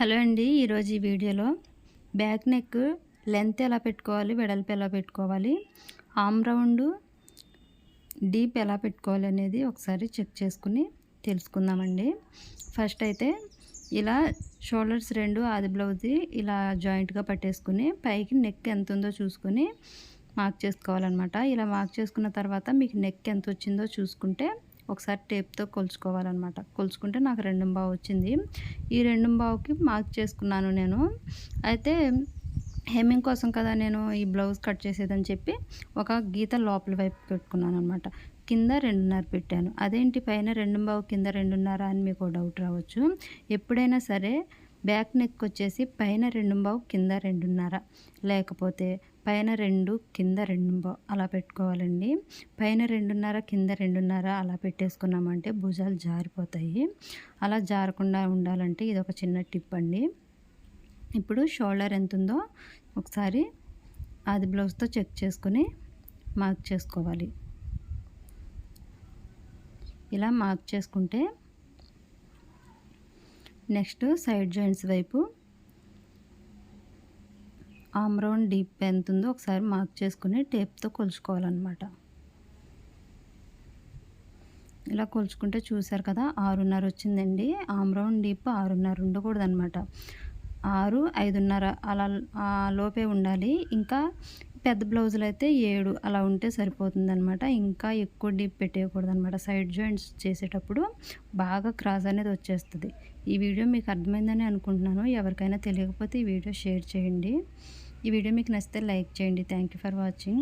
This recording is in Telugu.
హలో అండి ఈరోజు ఈ వీడియోలో బ్యాక్ నెక్ లెంత్ ఎలా పెట్టుకోవాలి వెడల్పు ఎలా పెట్టుకోవాలి ఆమ్ రౌండ్ డీప్ ఎలా పెట్టుకోవాలి అనేది ఒకసారి చెక్ చేసుకుని తెలుసుకుందామండి. ఫస్ట్ అయితే ఇలా షోల్డర్స్ రెండు ఆది బ్లౌజ్ ఇలా జాయింట్గా పట్టేసుకుని పైకి నెక్ ఎంత ఉందో చూసుకొని మార్క్ చేసుకోవాలన్నమాట. ఇలా మార్క్ చేసుకున్న తర్వాత మీకు నెక్ ఎంత వచ్చిందో చూసుకుంటే ఒకసారి టేప్తో కొలుచుకోవాలన్నమాట. కొలుచుకుంటే నాకు రెండు బావు వచ్చింది. ఈ రెండు బావుకి మార్క్ చేసుకున్నాను నేను. అయితే హెమ్మింగ్ కోసం కదా నేను ఈ బ్లౌజ్ కట్ చేసేదని చెప్పి ఒక గీత లోపల వైపు పెట్టుకున్నాను అనమాట కింద రెండున్నర పెట్టాను. అదేంటి పైన రెండు బావు కింద రెండున్నర అని మీకు డౌట్ రావచ్చు. ఎప్పుడైనా సరే బ్యాక్ నెక్ వచ్చేసి పైన రెండు బావు కింద రెండున్నర. లేకపోతే పైన రెండు కింద రెండు అలా పెట్టుకోవాలండి. పైన రెండున్నర కింద రెండున్నర అలా పెట్టేసుకున్నామంటే భుజాలు జారిపోతాయి. అలా జారకుండా ఉండాలంటే ఇది ఒక చిన్న టిప్ అండి. ఇప్పుడు షోల్డర్ ఎంత ఉందో ఒకసారి అది బ్లౌజ్తో చెక్ చేసుకొని మార్క్ చేసుకోవాలి. ఇలా మార్క్ చేసుకుంటే నెక్స్ట్ సైడ్ జాయింట్స్ వైపు. ఆమ్ రౌండ్ డీప్ ఎంత ఉందో ఒకసారి మార్క్ చేసుకుని టేప్తో కొలుచుకోవాలన్నమాట. ఇలా కొలుచుకుంటే చూసారు కదా ఆరున్నర వచ్చిందండి. ఆమ్ రౌండ్ డీప్ ఆరున్నర ఉండకూడదు అనమాట ఆరు ఐదున్నర అలా లోపే ఉండాలి. ఇంకా పెద్ద బ్లౌజులు అయితే ఏడు అలా ఉంటే సరిపోతుంది అనమాట ఇంకా ఎక్కువ డీప్ పెట్టేయకూడదు అనమాట సైడ్ జాయింట్స్ చేసేటప్పుడు బాగా క్రాస్ అనేది వచ్చేస్తుంది. ఈ వీడియో మీకు అర్థమైందని అనుకుంటున్నాను. ఎవరికైనా తెలియకపోతే ఈ వీడియో షేర్ చేయండి. ఈ వీడియో మీకు నచ్చితే లైక్ చేయండి. Thank you for watching.